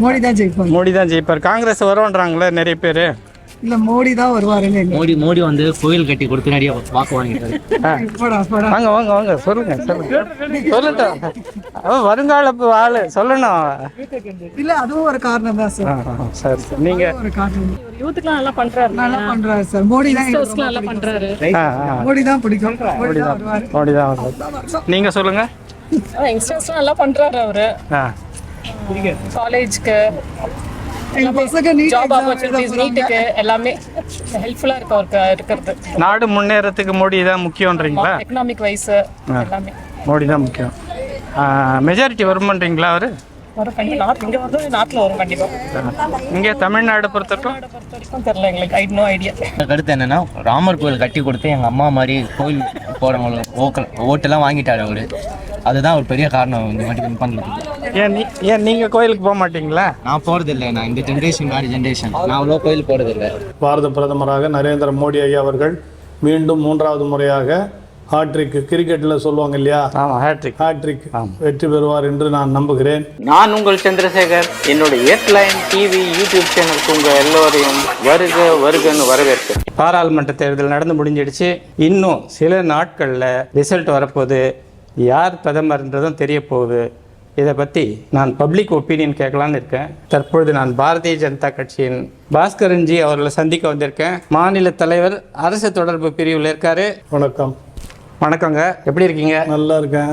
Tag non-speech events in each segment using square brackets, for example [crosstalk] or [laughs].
மோடி தான் ஜெயிப்பாங்க மோடி தான் ஜெயிப்பார். காங்கிரஸ் வரும்ன்றாங்களே நிறைய பேர். இல்ல மோடி தான் வருவாருன்னு மோடி மோடி வந்து கோயில் கட்டி கொடுத்து நிறைய வாக்கு வாங்கிட்டாரு. வாங்க வாங்க வாங்க. சொல்லுங்க சொல்லுங்க. சொல்லட்டும் அவன் வருங்கால ஆளு. சொல்லணும். இல்ல அதுவும் ஒரு காரணம் தான் சார் சரி. நீங்க? ஒரு காரணம். யூத்துக்குலாம் நல்லா பண்றாரு. நல்லா பண்றாரு சார். மோடி தான் நல்லா பண்றாரு. ஆ, ஆ, மோடி தான் பிடிக்கும் மோடி தான் வருவாரு. மோடி தான் வருவார். நீங்க சொல்லுங்க. யங்ஸ்டர்ஸ்லாம் நல்லா பண்றாரு அவரு. ஆ. காலேஜ்க்கு ஜாப் ஆப்பர்ச்சுனிட்டிஸ் நீட்டுக்கு எல்லாமே ஹெல்ப்ஃபுல்லா இருக்கு அவருக்கு இருக்கிறது. நாடு முன்னேறத்துக்கு மோடி தான் முக்கியன்றீங்களா எக்கனாமிக் வைஸ் எல்லாமே. மோடி தான் முக்கியம். மெஜாரிட்டி வருமன்றீங்களா அவரு? இங்க தமிழ்நாடு பொறுத்தவரைக்கும்? தெரியல எங்களுக்கு. ஐ நோ ஐடியா கருத்து என்னன்னா ராமர் கோயில் கட்டி கொடுத்து எங்க அம்மா மாதிரி கோயில் போறவங்க ஓக்க ஓட்டெல்லாம் வாங்கிட்டாரு அவரு. அதுதான் ஒரு பெரிய காரணம் இந்த மாதிரி பண்றதுக்கு ஏன் நீ ஏன் நீங்கள் கோயிலுக்கு போக மாட்டீங்களா? நான் போறது இல்லை நான் இந்த ஜென்ரேஷன் வேறு ஜென்ரேஷன் நான் அவ்வளோ கோயில் போறது இல்லை. பாரத பிரதமராக நரேந்திர மோடி ஐயா அவர்கள் மீண்டும் மூன்றாவது முறையாக ஹாட்ரிக் கிரிக்கெட்டில் சொல்லுவாங்க இல்லையா? ஹேட்ரிக் ஹாட்ரிக் வெற்றி பெறுவார் என்று நான் நம்புகிறேன். நான் உங்கள் சந்திரசேகர். என்னோட எட்லைன் டிவி யூடியூப் சேனலுக்கு உங்கள் எல்லோரையும் வருக வருகன்னு வரவேற்கிறேன். பாராளுமன்ற தேர்தல் நடந்து முடிஞ்சிடுச்சு. இன்னும் சில நாட்களில் ரிசல்ட் வரப்போகுது. யார் பிரதமர்ன்றதும் தெரிய போகுது இதை பற்றி நான் பப்ளிக் ஒப்பீனியன் கேட்கலான்னு இருக்கேன். தற்பொழுது நான் பாரதிய ஜனதா கட்சியின் பாஸ்கரன்ஜி அவர்களை சந்திக்க வந்திருக்கேன். மாநில தலைவர் அரசு தொடர்பு பிரிவில் இருக்காரு. வணக்கம். வணக்கங்க. எப்படி இருக்கீங்க? நல்லா இருக்கேன்.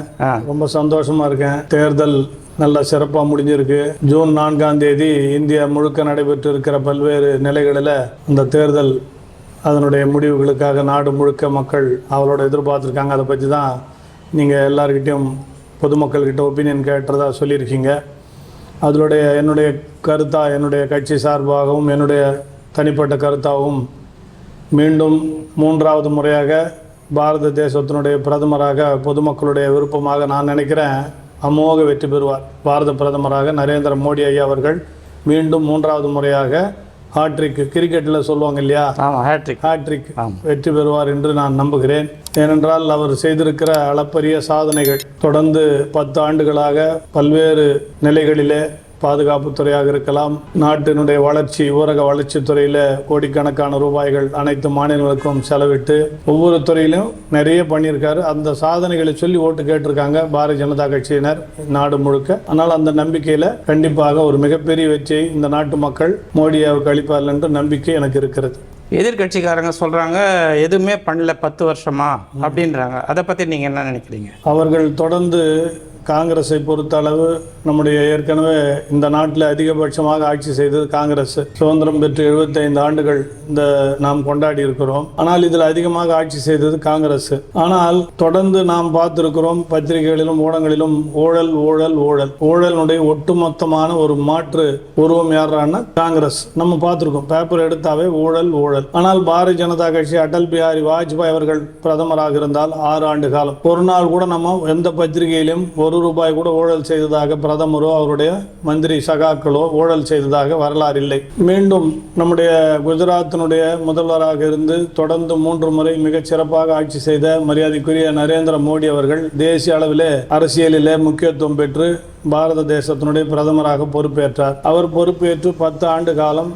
ரொம்ப சந்தோஷமா இருக்கேன். தேர்தல் நல்லா சிறப்பாக முடிஞ்சிருக்கு. ஜூன் நான்காம் தேதி இந்தியா முழுக்க நடைபெற்று இருக்கிற பல்வேறு நிலைகளில் இந்த தேர்தல் அதனுடைய முடிவுகளுக்காக நாடு முழுக்க மக்கள் அவளோட எதிர்பார்த்துருக்காங்க. அதை பற்றி தான் நீங்கள் எல்லார்கிட்டையும் பொதுமக்கள்கிட்ட ஒப்பீனியன் கேட்டுறதா சொல்லியிருக்கீங்க. அதனுடைய என்னுடைய கருத்தாக என்னுடைய கட்சி சார்பாகவும் என்னுடைய தனிப்பட்ட கருத்தாகவும் மீண்டும் மூன்றாவது முறையாக பாரத தேசத்தினுடைய பிரதமராக பொதுமக்களுடைய விருப்பமாக நான் நினைக்கிறேன் அமோக வெற்றி பெறுவார். பாரத பிரதமராக நரேந்திர மோடி ஐயா அவர்கள் மீண்டும் மூன்றாவது முறையாக ஹாட்ரிக் கிரிக்கெட்டில் சொல்லுவாங்க இல்லையா? ஆமாம் ஹேட்ரிக் ஹாட்ரிக் வெற்றி பெறுவார் என்று நான் நம்புகிறேன். ஏனென்றால் அவர் செய்திருக்கிற அளப்பரிய சாதனைகள் தொடர்ந்து பத்து ஆண்டுகளாக பல்வேறு நிலைகளிலே பாதுகாப்புத்துறையாக இருக்கலாம். நாட்டினுடைய வளர்ச்சி ஊரக வளர்ச்சித் துறையில் கோடிக்கணக்கான ரூபாய்கள் அனைத்து மாநிலங்களுக்கும் செலவிட்டு ஒவ்வொரு துறையிலும் நிறைய பண்ணியிருக்காரு. அந்த சாதனைகளை சொல்லி ஓட்டு கேட்டிருக்காங்க பாரதிய ஜனதா கட்சியினர் நாடு முழுக்க. ஆனால் அந்த நம்பிக்கையில் கண்டிப்பாக ஒரு மிகப்பெரிய வெற்றியை இந்த நாட்டு மக்கள் மோடியாவுக்கு அளிப்பார்கள் என்ற நம்பிக்கை எனக்கு இருக்கிறது. எதிர்கட்சிக்காரங்க சொல்றாங்க எதுவுமே பண்ணல பத்து வருஷமா அப்படின்றாங்க. அதை பத்தி நீங்க என்ன நினைக்கிறீங்க? அவர்கள் தொடர்ந்து காங்கிரஸை பொறுத்த அளவு நம்முடைய ஏற்கனவே இந்த நாட்டில் அதிகபட்சமாக ஆட்சி செய்தது காங்கிரஸ். சுதந்திரம் பெற்று 75 ஆண்டுகள் இந்த நாம் கொண்டாடி இருக்கிறோம். ஆனால் இதில் அதிகமாக ஆட்சி செய்தது காங்கிரஸ். ஆனால் தொடர்ந்து நாம் பார்த்திருக்கிறோம் பத்திரிகைகளிலும் ஊடகங்களிலும் ஊழல் ஊழல் ஊழல். ஊழலுடைய ஒட்டுமொத்தமான ஒரு மாற்று உருவம் யாரான்னா காங்கிரஸ். நம்ம பார்த்துருக்கோம். பேப்பர் எடுத்தாவே ஊழல் ஊழல். ஆனால் பாரதிய ஜனதா கட்சி அடல் பிஹாரி வாஜ்பாய் அவர்கள் பிரதமராக இருந்தால் ஆறு ஆண்டு காலம். ஒரு நாள் கூட நம்ம எந்த பத்திரிகையிலும் ஒரு ரூபாய் கூட ஊழல் செய்ததாக பிரதமரோ அவருடைய மந்திரி சகாக்களோ ஊழல் செய்ததாக வரலாறு இல்லை மீண்டும் நம்முடைய குஜராத்தினுடைய முதல்வராக இருந்து தொடர்ந்து மூன்று முறை மிகச் சிறப்பாக ஆட்சி செய்த மரியாதைக்குரிய நரேந்திர மோடி அவர்கள் தேசிய அளவிலே அரசியலிலே முக்கியத்துவம் பெற்று பாரத தேசத்தினுடைய பிரதமராக பொறுப்பேற்றார். அவர் பொறுப்பேற்று பத்து ஆண்டு காலம்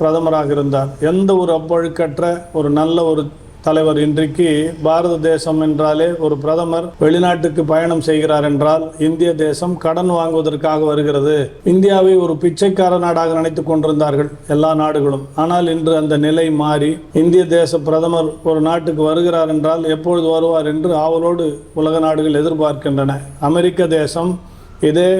பிரதமராக இருந்தார். எந்த ஒரு அப்பழுக்கற்ற ஒரு நல்ல ஒரு தலைவர் இன்றைக்கு பாரத தேசம் என்றாலே ஒரு பிரதமர் வெளிநாட்டுக்கு பயணம் செய்கிறார் என்றால் இந்திய தேசம் கடன் வாங்குவதற்காக வருகிறது. இந்தியாவை ஒரு பிச்சைக்கார நாடாக நினைத்துக் கொண்டிருந்தார்கள் எல்லா நாடுகளும். ஆனால் இன்று அந்த நிலை மாறி இந்திய தேச பிரதமர் ஒரு நாட்டுக்கு வருகிறார் என்றால் எப்பொழுது வருவார் என்று ஆவலோடு உலக நாடுகள் எதிர்பார்க்கின்றன. அமெரிக்க தேசம் இதே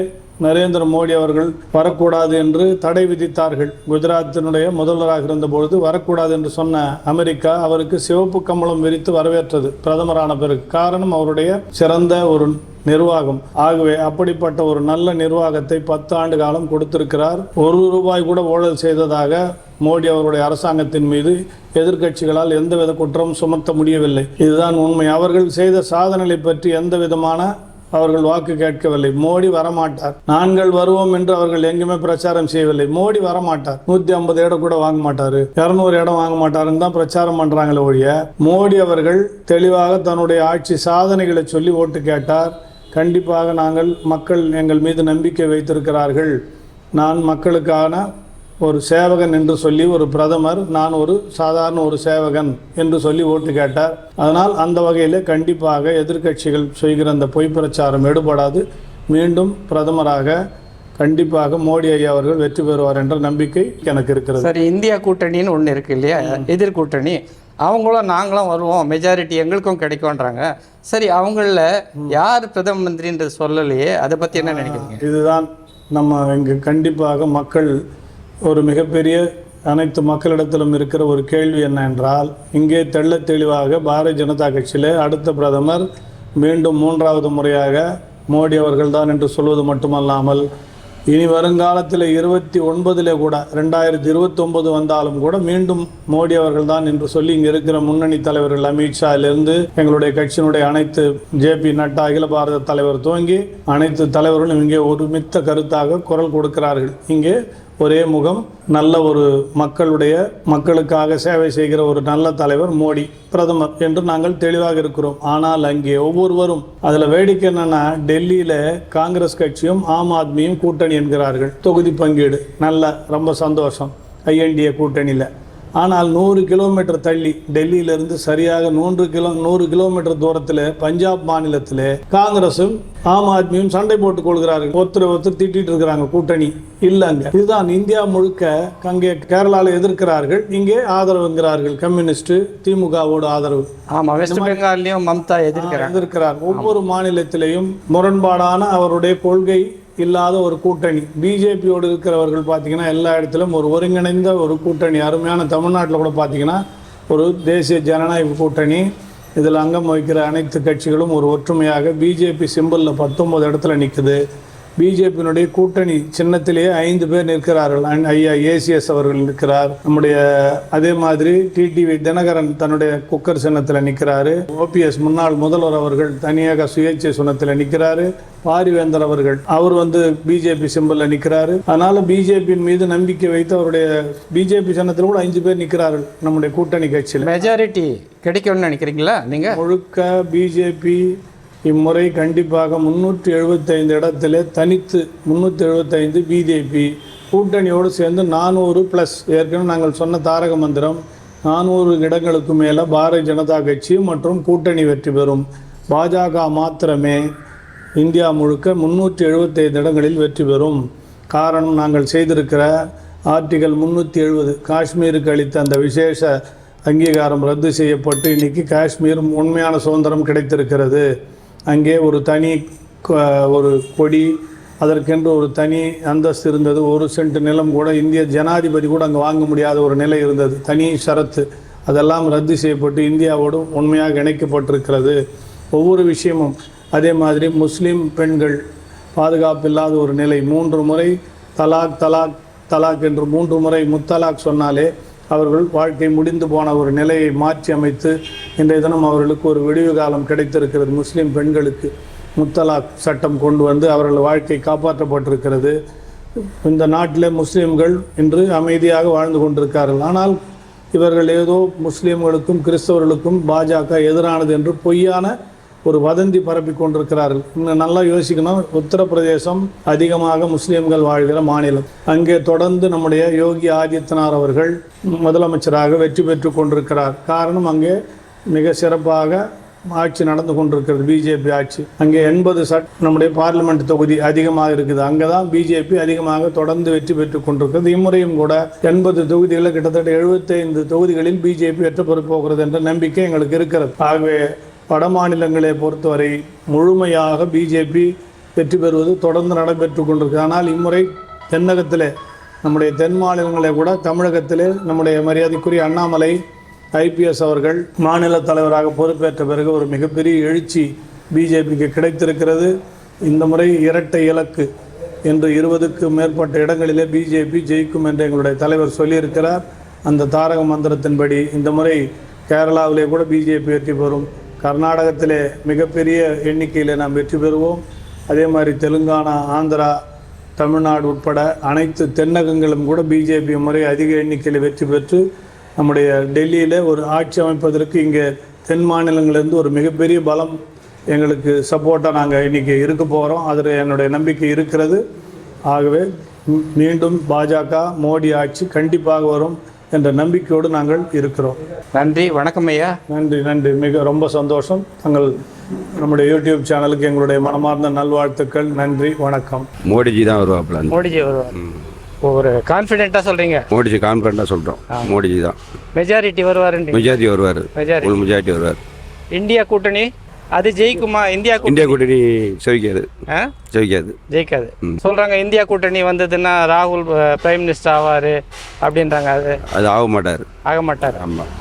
நரேந்திர மோடி அவர்கள் வரக்கூடாது என்று தடை விதித்தார்கள். குஜராத்தினுடைய முதல்வராக இருந்தபொழுது வரக்கூடாது என்று சொன்ன அமெரிக்கா அவருக்கு சிவப்பு கம்பளம் விரித்து வரவேற்றது. பிரதமரான பிறகு காரணம் அவருடைய சிறந்த ஒரு நிர்வாகம். ஆகவே அப்படிப்பட்ட ஒரு நல்ல நிர்வாகத்தை பத்து ஆண்டு காலம் கொடுத்திருக்கிறார். ஒரு ரூபாய் கூட ஊழல் செய்ததாக மோடி அவருடைய அரசாங்கத்தின் மீது எதிர்க்கட்சிகளால் எந்தவித குற்றமும் சுமத்த முடியவில்லை. இதுதான் உண்மை. அவர்கள் செய்த சாதனைகளை பற்றி எந்த விதமான அவர்கள் வாக்கு கேட்கவில்லை. மோடி வரமாட்டார். நாங்கள் வருவோம் என்று அவர்கள் எங்குமே பிரச்சாரம் செய்யவில்லை. மோடி வரமாட்டார். நூத்தி ஐம்பது இடம் கூட வாங்க மாட்டாரு. இருநூறு இடம் வாங்க மாட்டாருன்னு தான் பிரச்சாரம் பண்றாங்களே ஒழிய மோடி அவர்கள் தெளிவாக தன்னுடைய ஆட்சி சாதனைகளை சொல்லி ஓட்டு கேட்டார். கண்டிப்பாக நாங்கள் மக்கள் எங்கள் மீது நம்பிக்கை வைத்திருக்கிறார்கள். நான் மக்களுக்கான ஒரு சேவகன் என்று சொல்லி ஒரு பிரதமர் நான் ஒரு சாதாரண ஒரு சேவகன் என்று சொல்லி ஓட்டு கேட்டார். அதனால் அந்த வகையில் கண்டிப்பாக எதிர்க்கட்சிகள் செய்கிற அந்த பொய் பிரச்சாரம் எடுபடாது. மீண்டும் பிரதமராக கண்டிப்பாக மோடி ஐயா அவர்கள் வெற்றி பெறுவார் என்ற நம்பிக்கை எனக்கு இருக்கிறது. சரி இந்தியா கூட்டணின்னு ஒன்று இருக்கு இல்லையா? எதிர் கூட்டணி. அவங்களும் நாங்களும் வருவோம். மெஜாரிட்டி எங்களுக்கும் கிடைக்கும்ன்றாங்க. சரி அவங்கள யார் பிரதம மந்திரின்றது சொல்லலையே? அதை பற்றி என்ன நினைக்கிறீங்க? இதுதான் நம்ம இங்கு கண்டிப்பாக மக்கள் ஒரு மிகப்பெரிய அனைத்து மக்களிடத்திலும் இருக்கிற ஒரு கேள்வி என்ன என்றால் இங்கே தெள்ளத் தெளிவாக பாரதிய ஜனதா கட்சியில் அடுத்த பிரதமர் மீண்டும் மூன்றாவது முறையாக மோடி அவர்கள்தான் என்று சொல்வது மட்டுமல்லாமல் இனி வருங்காலத்தில் இருபத்தி ஒன்பதிலே கூட ரெண்டாயிரத்தி இருபத்தொம்பது வந்தாலும் கூட மீண்டும் மோடி அவர்கள்தான் என்று சொல்லி இங்கே இருக்கிற முன்னணி தலைவர்கள் அமித்ஷாவிலிருந்து எங்களுடைய கட்சியினுடைய அனைத்து ஜேபி நட்டா அகில பாரத தலைவர் துவங்கி அனைத்து தலைவர்களும் இங்கே ஒருமித்த கருத்தாக குரல் கொடுக்கிறார்கள். இங்கே ஒரே முகம் நல்ல ஒரு மக்களுடைய மக்களுக்காக சேவை செய்கிற ஒரு நல்ல தலைவர் மோடி பிரதமர் என்று நாங்கள் தெளிவாக இருக்கிறோம். ஆனால் அங்கே ஒவ்வொருவரும் அதில் வேடிக்கை என்னன்னா டெல்லியில் காங்கிரஸ் கட்சியும் ஆம் ஆத்மியும் கூட்டணி என்கிறார்கள். தொகுதி பங்கீடு. நல்ல ரொம்ப சந்தோஷம். ஐஎன்டிஏ கூட்டணியில். ஆனால் நூறு கிலோமீட்டர் தள்ளி டெல்லியிலிருந்து சரியாக நூறு கிலோ நூறு கிலோமீட்டர் தூரத்தில் பஞ்சாப் மாநிலத்தில் காங்கிரஸும் ஆம் ஆத்மியும் சண்டை போட்டுக் கொள்கிறார்கள். ஒருத்தர் ஒருத்தர் திட்டிட்டு இருக்கிறாங்க கூட்டணி. இல்லைங்க. இதுதான் இந்தியா முழுக்க அங்கே கேரளாவில் எதிர்க்கிறார்கள் இங்கே ஆதரவுங்கிறார்கள் கம்யூனிஸ்ட் திமுகவோடு ஆதரவு. ஆமாம் வெஸ்ட் பெங்கால்லையும் மம்தா எதிர்க்கிறாங்க. எதிர்க்கிறார். ஒவ்வொரு மாநிலத்திலேயும் முரண்பாடான அவருடைய கொள்கை இல்லாத ஒரு கூட்டணி. பிஜேபியோடு இருக்கிறவர்கள் பார்த்தீங்கன்னா எல்லா இடத்திலும் ஒரு ஒருங்கிணைந்த ஒரு கூட்டணி. அருமையான தமிழ்நாட்டில் கூட பார்த்தீங்கன்னா ஒரு தேசிய ஜனநாயக கூட்டணி. இதில் அங்கம் வகிக்கிற அனைத்து கட்சிகளும் ஒரு ஒற்றுமையாக பிஜேபி சிம்பிளில் பத்தொம்பது இடத்துல நிற்குது பிஜேபியினுடைய கூட்டணி சின்னத்திலேயே ஐந்து பேர் நிற்கிறார்கள். ஐயா ஏசிஎஸ் அவர்கள் நிற்கிறார். நம்முடைய அதே மாதிரி டிடிவி தினகரன் தன்னுடைய குக்கர் சின்னத்தில் நிற்கிறாரு. ஓபிஎஸ் முன்னாள் முதல்வர் அவர்கள் தனியாக சுயேட்சை சின்னத்தில் நிற்கிறாரு. பாரிவேந்தர் அவர்கள் அவர் வந்து பிஜேபி சிம்பிளில் நிற்கிறாரு. அதனால பிஜேபியின் மீது நம்பிக்கை வைத்து அவருடைய பிஜேபி சின்னத்தில் கூட அஞ்சு பேர் நிற்கிறார்கள் நம்முடைய கூட்டணி கட்சியில். மெஜாரிட்டி கிடைக்கும்னு நினைக்கிறீங்களா நீங்கள் முழுக்க பிஜேபி இம்முறை கண்டிப்பாக முன்னூற்றி எழுபத்தைந்து இடத்திலே தனித்து முந்நூற்றி எழுபத்தைந்து பிஜேபி கூட்டணியோடு சேர்ந்து நானூறு ப்ளஸ் ஏற்கனவே நாங்கள் சொன்ன தாரக மந்திரம் நானூறு இடங்களுக்கு மேலே பாரதிய ஜனதா கட்சி மற்றும் கூட்டணி வெற்றி பெறும். பாஜக மாத்திரமே இந்தியா முழுக்க முன்னூற்றி எழுபத்தைந்து இடங்களில் வெற்றி பெறும். காரணம் நாங்கள் செய்திருக்கிற ஆர்டிகல் முன்னூற்றி எழுபது. காஷ்மீருக்கு அளித்த அந்த விசேஷ அங்கீகாரம் ரத்து செய்யப்பட்டு இன்னைக்கு காஷ்மீர் உண்மையான சுதந்திரம் கிடைத்திருக்கிறது. அங்கே ஒரு தனி ஒரு கொடி அதற்கென்று ஒரு தனி அந்தஸ்து இருந்தது. ஒரு சென்ட் நிலம் கூட இந்திய ஜனாதிபதி கூட அங்கே வாங்க முடியாத ஒரு நிலை இருந்தது. தனி ஷரத்து அதெல்லாம் ரத்து செய்யப்பட்டு இந்தியாவோடு உண்மையாக இணைக்கப்பட்டிருக்கிறது. ஒவ்வொரு விஷயமும் அதே மாதிரி முஸ்லீம் பெண்கள் பாதுகாப்பு இல்லாத ஒரு நிலை. மூன்று முறை தலாக் தலாக் தலாக் என்று மூன்று முறை முத்தலாக் சொன்னாலே அவர்கள் வாழ்க்கை முடிந்து போன ஒரு நிலையை மாற்றி அமைத்து இன்றைய தினம் அவர்களுக்கு ஒரு விடிவு காலம் கிடைத்திருக்கிறது. முஸ்லீம் பெண்களுக்கு முத்தலாக் சட்டம் கொண்டு வந்து அவர்கள் வாழ்க்கை காப்பாற்றப்பட்டிருக்கிறது. இந்த நாட்டில் முஸ்லீம்கள் இன்று அமைதியாக வாழ்ந்து கொண்டிருக்கிறார்கள் ஆனால் இவர்கள் ஏதோ முஸ்லீம்களுக்கும் கிறிஸ்தவர்களுக்கும் பாஜக எதிரானது என்று பொய்யான ஒரு வதந்தி பரப்பி கொண்டிருக்கிறார்கள். இன்னும் நல்லா யோசிக்கணும். உத்தரப்பிரதேசம் அதிகமாக முஸ்லீம்கள் வாழ்கிற மாநிலம். அங்கே தொடர்ந்து நம்முடைய யோகி ஆதித்யநாத் அவர்கள் முதலமைச்சராக வெற்றி பெற்று கொண்டிருக்கிறார். காரணம் அங்கே மிக சிறப்பாக ஆட்சி நடந்து கொண்டிருக்கிறது. பிஜேபி ஆட்சி. அங்கே எண்பது சட் நம்முடைய பார்லிமெண்ட் தொகுதி அதிகமாக இருக்குது. அங்கே தான் பிஜேபி அதிகமாக தொடர்ந்து வெற்றி பெற்று கொண்டிருக்கிறது. இம்முறையும் கூட எண்பது தொகுதிகளில் கிட்டத்தட்ட எழுபத்தைந்து தொகுதிகளில் பிஜேபி வெற்றி பெறப் போகிறது என்ற நம்பிக்கை எங்களுக்கு இருக்கிறது. ஆகவே வட மாநிலங்களை பொறுத்தவரை முழுமையாக பிஜேபி வெற்றி பெறுவது தொடர்ந்து நடைபெற்று கொண்டிருக்கு. ஆனால் இம்முறை தென்னகத்திலே நம்முடைய தென் மாநிலங்களை கூட தமிழகத்தில் நம்முடைய மரியாதைக்குரிய அண்ணாமலை ஐபிஎஸ் அவர்கள் மாநில தலைவராக பொறுப்பேற்ற பிறகு ஒரு மிகப்பெரிய எழுச்சி பிஜேபிக்கு கிடைத்திருக்கிறது. இந்த முறை இரட்டை இலக்கு என்று இருபதுக்கு மேற்பட்ட இடங்களிலே பிஜேபி ஜெயிக்கும் என்று எங்களுடைய தலைவர் சொல்லியிருக்கிறார். அந்த தாரக மந்திரத்தின்படி இந்த முறை கேரளாவிலே கூட பிஜேபி வெற்றி பெறும். கர்நாடகத்திலே மிகப்பெரிய எண்ணிக்கையில் நாம் வெற்றி பெறுவோம். அதே மாதிரி தெலுங்கானா ஆந்திரா தமிழ்நாடு உட்பட அனைத்து தென்னகங்களும் கூட பிஜேபி முறை அதிக எண்ணிக்கையில் வெற்றி பெற்று நம்முடைய டெல்லியில் ஒரு ஆட்சி அமைப்பதற்கு இங்கே தென் மாநிலங்களிலிருந்து ஒரு மிகப்பெரிய பலம் எங்களுக்கு சப்போர்ட்டாக நாங்கள் இன்றைக்கி இருக்க போகிறோம் அதில் என்னுடைய நம்பிக்கை இருக்கிறது. ஆகவே மீண்டும் பாஜக மோடி ஆட்சி கண்டிப்பாக வரும். என்ற நம்பிக்கையோடு நாங்கள் இருக்கிறோம். நன்றி வணக்கம் ஐயா. நன்றி நன்றி. மிக ரொம்ப சந்தோஷம். தங்கள் நம்முடைய யூடியூப் சேனலுக்கு எங்களுடைய மனமார்ந்த நல்வாழ்த்துக்கள். நன்றி வணக்கம். மோடிஜி தான் வருவாப்புல மோடிஜி வருவார். ஒரு கான்ஃபிடென்ட்டா சொல்றீங்க? மோடிஜி கான்ஃபிடண்டாக சொல்கிறோம் மோடிஜி தான். மெஜாரிட்டி வருவார். மெஜாரிட்டி ஒரு மெஜாரிட்டி வருவார். இந்தியா கூட்டணி? அது ஜெயிக்குமா? இந்தியா கூட்டணி? இந்தியா கூட்டணி செவிக்காது ஆ? செவிக்காது ஜெயிக்காது. சொல்றாங்க இந்தியா கூட்டணி வந்ததுன்னா ராகுல் பிரைம் மினிஸ்டர் ஆவாரு அப்படின்றாங்க. அது அது ஆக மாட்டார். ஆக மாட்டார். ஆமாம்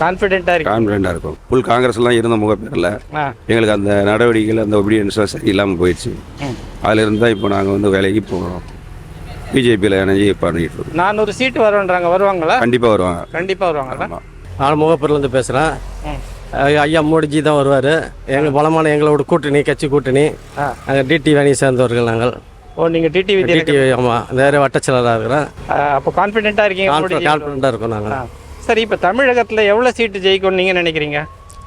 கான்ஃபிடென்ட்டா இருக்கு கான்ஃபிடண்டாக இருக்கும். ஃபுல் காங்கிரஸ்லாம் இருந்த முகப்பேரில் எங்களுக்கு அந்த நடவடிக்கைகள் அந்த ஒபீடியன்ஸ்லாம் சரியில்லாமல் போயிடுச்சு. அதிலிருந்து தான் இப்போ நாங்கள் வந்து வேலைக்கு போகிறோம் பிஜேபியில் இணைஞ்சி பண்ணிட்டு இருக்கோம். நானூறு சீட்டு வரும்ன்றாங்க. வருவாங்களா? கண்டிப்பாக வருவாங்க. கண்டிப்பா வருவாங்களா? ஆமாம் நான் முகப்பூர்லேருந்து பேசுகிறேன் ஐயா மோடிஜி தான் வருவார். எங்கள் பலமான எங்களோட கூட்டணி கட்சி கூட்டணி. நாங்கள் டிடி வேணியை சேர்ந்தவர்கள் நாங்கள். ஓ நீங்க டிடிவி டிடி ஆமாம் வேறு வட்டச்சலராக இருக்கிறேன். அப்போ கான்ஃபிடென்ட்டா இருக்கீங்க மோடிஜி? கான்ஃபிடண்ட்டாக இருக்கோம் நாங்கள். சரி இப்போ தமிழகத்துல எவ்வளவு சீட்டு ஜெயிக்கும்னு நீங்க நினைக்கிறீங்க?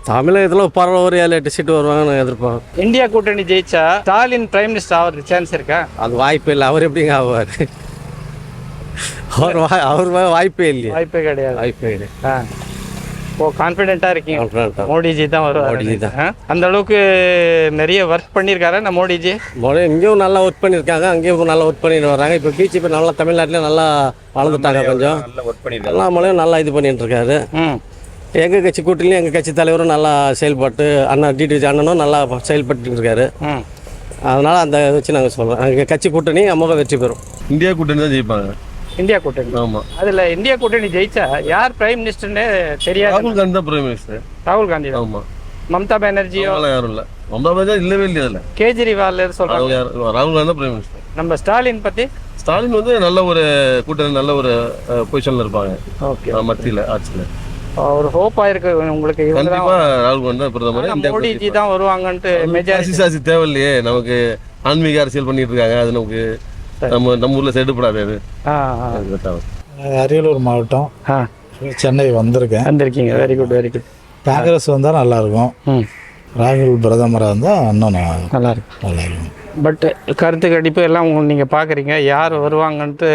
தமிழகத்தில் பரவாயில்ல ஒரு ஏழு எட்டு சீட்டு வருவாங்கன்னு எதிர்பார்ப்போம் இந்தியா கூட்டணி ஜெயிச்சா ஸ்டாலின் பிரைம் மினிஸ்டர் ஆகிறதுக்கு சான்ஸ் இருக்கா? அது வாய்ப்பே இல்லை அவர் எப்படிங்க ஆவார்? அவர் அவர் வாய்ப்பே இல்லையே. வாய்ப்பே கிடையாது. வாய்ப்பே ஆ. ஓ கான்ஃபிடென்ட்டா இருக்கீங்க. மோடிஜி தான் வருவார். மோடிஜி தான். அந்த அளவுக்கு நிறைய ஒர்க் பண்ணியிருக்காரா நம்ம மோடிஜி? மொழி இங்கேயும் நல்லா ஒர்க் பண்ணியிருக்காங்க அங்கேயும் நல்லா ஒர்க் பண்ணிட்டு வராங்க. இப்போ பிஜேபி நல்லா தமிழ்நாட்டில் நல்லா வளர்ந்துட்டாங்க கொஞ்சம். எல்லா மொழியும் நல்லா இது பண்ணிட்டு இருக்காரு ம். எங்கள் கட்சி கூட்டணியும் எங்கள் கட்சி தலைவரும் நல்லா செயல்பட்டு அண்ணா டிடி அண்ணனும் நல்லா செயல்பட்டு இருக்காரு ம். அதனால் அந்த இதை வச்சு நாங்கள் சொல்கிறோம் எங்கள் கட்சி கூட்டணி அமோக வெற்றி பெறும். இந்தியா கூட்டணி தான் ஜெயிப்பாங்க. இந்தியா கூட்டணி. ஆமா. அதுல இந்தியா கூட்டணி ஜெயிச்சா யார் பிரைம் மினிஸ்டர்னே தெரியாது. ராகுல் காந்தி தான் பிரைம் மினிஸ்டர் ராகுல் காந்தி தான். ஆமா. மம்தா பானர்ஜியோ யாரும் இல்ல. மம்தா பானர்ஜி இல்லவே இல்லையா அதுல? கேஜ்ரிவால் சொல்றாங்க. ராகுல் காந்தி தான் பிரைம் மினிஸ்டர் நம்ம ஸ்டாலின் பத்தி ஸ்டாலின் வந்து நல்ல ஒரு கூட்டணி நல்ல ஒரு பொசிஷன்ல இருப்பாங்க. ஓகே. மத்தியில ஆட்சியில. ஒரு ஹோப்பா இருக்கு உங்களுக்கு கண்டிப்பா ராகுல் காந்தி பிரதமர். மோடிஜி தான் வருவாங்கன்ட்டு மெஜாரிட்டி தேவையில்லையே. நமக்கு ஆன்மீக அரசியல் பண்ணிட்டு இருக்காங்க. அது நமக்கு நம்ம நம்ம ஊர்ல செடுப்படாது அது. அரியலூர் மாவட்டம். ஆ. சென்னை வந்திருக்கேன். வந்திருக்கீங்க. Very good very good Congress வந்தால் நல்லா இருக்கும் ம். ராகுல் பிரதமராக இருந்தால் இன்னும் நல்லா இருக்கு நல்லா இருக்கும் பட் கருத்து கணிப்பு எல்லாம் உங்க- நீங்க பாக்குறீங்க. யார் வருவாங்கன்ட்டு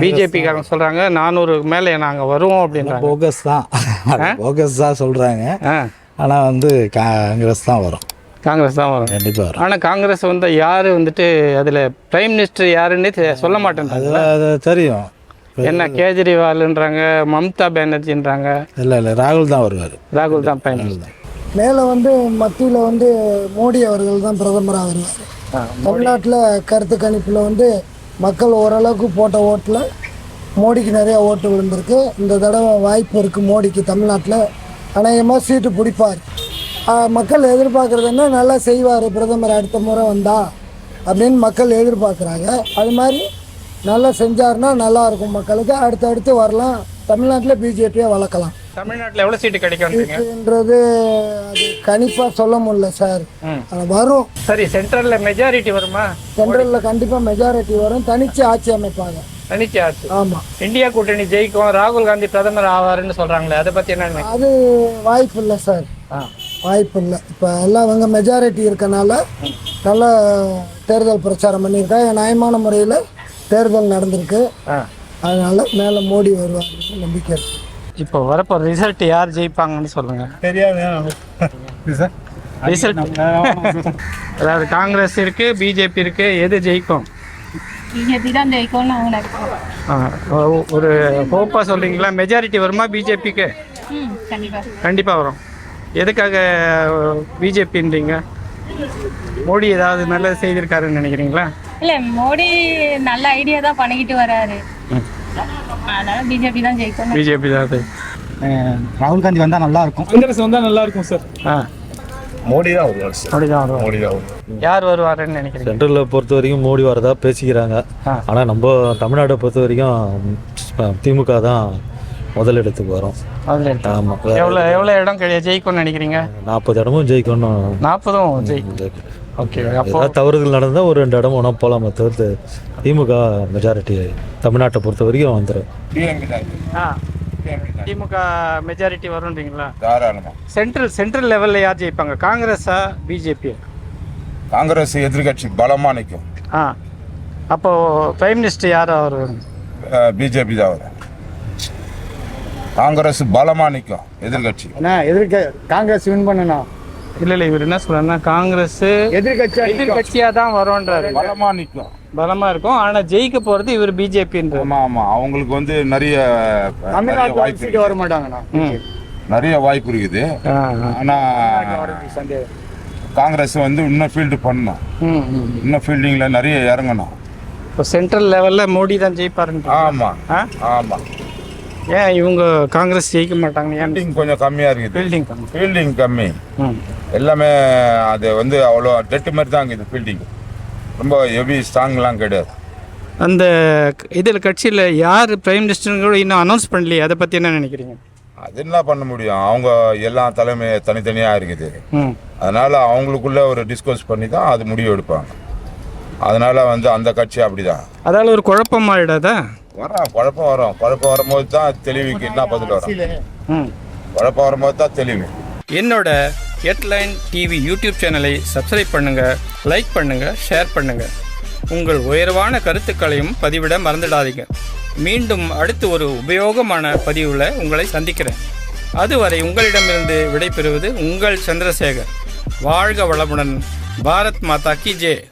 பிஜேபி காரங்க சொல்றாங்க. நானூறு மேல நாங்க வருவோம் அப்படின்றாங்க. போகஸ் தான். போகஸ் [laughs] தான் சொல்கிறாங்க ஆ. ஆனால் வந்து காங்கிரஸ் தான் வரும். காங்கிரஸ் தான் வரும். கண்டிப்பாக வரும். ஆனா காங்கிரஸ் வந்து யாரு வந்துட்டு அதுல பிரைம் மினிஸ்டர் யாருன்னு சொல்ல மாட்டேன்றாங்க. அது அது தெரியும். என்ன கேஜ்ரிவால்ன்றாங்க மம்தா பானர்ஜின்றாங்க. இல்லை இல்லை ராகுல் தான் வருவார். ராகுல் தான் பிரைம் மினிஸ்டர் மேலே வந்து மத்தியில் வந்து மோடி அவர்கள் தான் பிரதமராக வருவார். தமிழ்நாட்டில் கருத்து கணிப்பில் வந்து மக்கள் ஓரளவுக்கு போட்ட ஓட்டில் மோடிக்கு நிறையா ஓட்டு விழுந்திருக்கு. இந்த தடவை வாய்ப்பு இருக்குது மோடிக்கு தமிழ்நாட்டில். அநேகமாக சீட்டு பிடிப்பார். மக்கள் எதிர்பார்க்குறது என்ன நல்லா செய்வார். பிரதமர் அடுத்த முறை வந்தா அப்படின்னு மக்கள் எதிர்பார்க்குறாங்க. அது மாதிரி நல்லா செஞ்சாருன்னா நல்லா இருக்கும் மக்களுக்கு. அடுத்தடுத்து வரலாம். தமிழ்நாட்டில் பிஜேபியை வளர்க்கலாம். தமிழ்நாட்டுல எவ்வளவு சீட்டு கிடைக்கும்ன்றீங்க இருக்குன்றது அது கணிப்பாக சொல்ல முடியல சார். வரும். சரி சென்ட்ரல்ல மெஜாரிட்டி வருமா? சென்ட்ரலில் கண்டிப்பாக மெஜாரிட்டி வரும். தனிச்சு ஆட்சி அமைப்பாங்க. தனிச்சு ஆச்சு ஆமாம் இந்தியா கூட்டணி ஜெயிக்கும். ராகுல் காந்தி பிரதமர் ஆவாருன்னு சொல்றாங்களே அதை பத்தி என்ன? அது வாய்ப்பு இல்லை சார். வாய்ப்பு இல்லை. இப்போ எல்லாம் அவங்க மெஜாரிட்டி இருக்கனால நல்ல தேர்தல் பிரச்சாரம் பண்ணியிருக்காங்க. நியாயமான முறையில் தேர்தல் நடந்திருக்கு. ஆ. அதனால மேலே மோடி வருவார் நம்பிக்கை இருக்கு. இப்போ வரப்போ ரிசல்ட் யார் ஜெயிப்பாங்கன்னு சொல்லுங்க. ரிசல்ட் அதாவது காங்கிரஸ் இருக்கு பிஜேபி இருக்கு எது ஜெயிக்கும்? பிஜேபி தான் ஜெயிக்கும்னு அவங்க ஒரு ஹோப்பா சொல்றீங்களா? மெஜாரிட்டி வருமா பிஜேபிக்கு ம் கண்டிப்பாக கண்டிப்பா வரும். எதுக்காக பிஜேபின்றீங்க? மோடி ஏதாவது நல்லது செய்திருக்காருன்னு நினைக்கிறீங்களா? இல்லை மோடி நல்ல ஐடியா தான் பண்ணிக்கிட்டு வராரு. அதனால பிஜேபி தான் ஜெயிக்கும் பிஜேபி தான் ராகுல் காந்தி வந்தால் நல்லா இருக்கும் காங்கிரஸ் வந்தா நல்லா இருக்கும் சார். ஆ. மோடி தான் வருவார் சார். மோடி தான் வருவார். மோடி தான் வருவார். யார் வருவாருன்னு நினைக்கிறீங்க? சென்ட்ரலில் பொறுத்த வரைக்கும் மோடி வரதா பேசிக்கிறாங்க. ஆனால் நம்ம தமிழ்நாட்டை பொறுத்த வரைக்கும் திமுக தான் முதலிடத்துக்கு வரும். அதுல இருக்கு. ஆமாம் எவ்வளோ எவ்வளோ இடம் கிடையாது? ஜெயிக்கும்னு நினைக்கிறீங்க? நாற்பது இடமும் ஜெயிக்கணும். நாற்பதும் ஜெயிக்கும். ஓகே அப்போ ஏதாவது தவறுதல் நடந்தால் ஒரு ரெண்டு இடம் ஒன்றா போகலாமே தவிர்த்து திமுக மெஜாரிட்டி தமிழ்நாட்டை பொறுத்த வரைக்கும் வந்துடும் ஆ திமுக மெஜாரிட்டி வரும்ன்றீங்களா? தாராளமா. சென்ட்ரல் சென்ட்ரல் லெவலில் யார் ஜெயிப்பாங்க? காங்கிரஸா பிஜேபி காங்கிரஸ் எதிர்கட்சி பலமா நிற்கும் ஆ அப்போ பிரைம் மினிஸ்டர் யார் அவர்? பிஜேபி தான் வரும் காங்கிரஸ் பலமாக நிற்கும் எதிர்கட்சி. அண்ணா எதிர்க்க காங்கிரஸ் வின் பண்ணணும் இல்லை இல்லை இவர் என்ன சொல்றாருன்னா காங்கிரஸ் எதிர்கட்சி எதிர்கட்சியாக தான் வரும்ன்றாரு. பலமாக நிற்கும் பலமாக இருக்கும். ஆனால் ஜெயிக்க போகிறது இவர் பிஜேபின்ற ஆமாம் ஆமாம் அவங்களுக்கு வந்து நிறைய தமிழ்நாட்டில் வாய்ப்பு. வர மாட்டாங்கண்ணா நிறைய வாய்ப்பு இருக்குது. ஆனால் சந்தேகம். காங்கிரஸ் வந்து இன்னும் ஃபீல்டு பண்ணணும். இன்னும் ஃபீல்டிங்கில் நிறைய இறங்கணும். இப்போ சென்ட்ரல் லெவலில் மோடி தான் ஜெயிப்பாருன்ற ஆமாம் ஆ? ஆமாம் ஏன் இவங்க காங்கிரஸ் ஜெயிக்க மாட்டாங்க? ஏன்? கொஞ்சம் கம்மியாக இருக்குது. ஃபீல்டிங் கம்மி. ஃபீல்டிங் கம்மி. எல்லாமே அது வந்து அவ்வளோ டெட்டு மாதிரி தான் இருக்குது ஃபீல்டிங் ரொம்ப ஹெவி ஸ்ட்ராங்லாம் கிடையாது. அந்த இதில் கட்சியில் யார் பிரைம் மினிஸ்டர் கூட இன்னும் அனௌன்ஸ் பண்ணலையே? அதை பற்றி என்ன நினைக்கிறீங்க? அது என்ன பண்ண முடியும்? அவங்க எல்லா தலைமை தனித்தனியாக இருக்குது. அதனால் அவங்களுக்குள்ள ஒரு டிஸ்கஸ் பண்ணி தான் அது முடிவு எடுப்பாங்க. அதனால் வந்து அந்த கட்சி அப்படி தான் அதால் ஒரு குழப்பம் ஆயிடாதா வரும் குழப்பம் வரும். குழப்பம் வரும்போது தான் தெளிவுக்கு என்ன பதில் வரும்? ம். குழப்பம் வரும்போது தான் தெளிவு. என்னோட ஹெட்லைன் டிவி யூடியூப் சேனலை சப்ஸ்கிரைப் பண்ணுங்க லைக் பண்ணுங்க ஷேர் பண்ணுங்க. உங்கள் உயர்வான கருத்துக்களையும் பதிவிட மறந்துடாதீங்க. மீண்டும் அடுத்து ஒரு உபயோகமான பதிவில் உங்களை சந்திக்கிறேன். அதுவரை உங்களிடமிருந்து விடைபெறுவது உங்கள் சந்திரசேகர். வாழ்க வளமுடன். பாரத் மாதா கி ஜே.